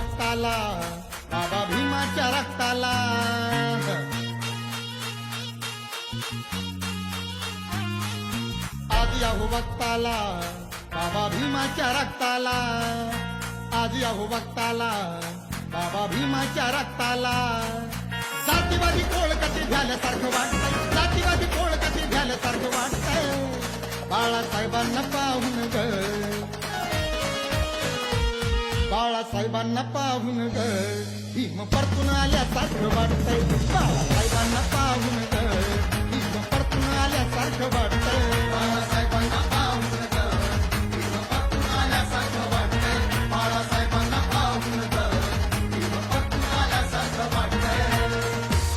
रक्ताला बाबा भीमाच्या रक्ताला. आज अहो वक्ताला बाबा भीमाच्या रक्ताला. आजी अहो बघताला बाबा भीमाच्या रक्ताला. जातीवादी कोळ कशी झाल्यासारखं वाटतंय? जातीवादी कोळ कशी झाल्यासारखं वाटतंय? बाळासाहेबांना पाहून ग बाळासाहेबांना पाहून ग. भीम परतून आल्या आल्यासारखं वाटतंय.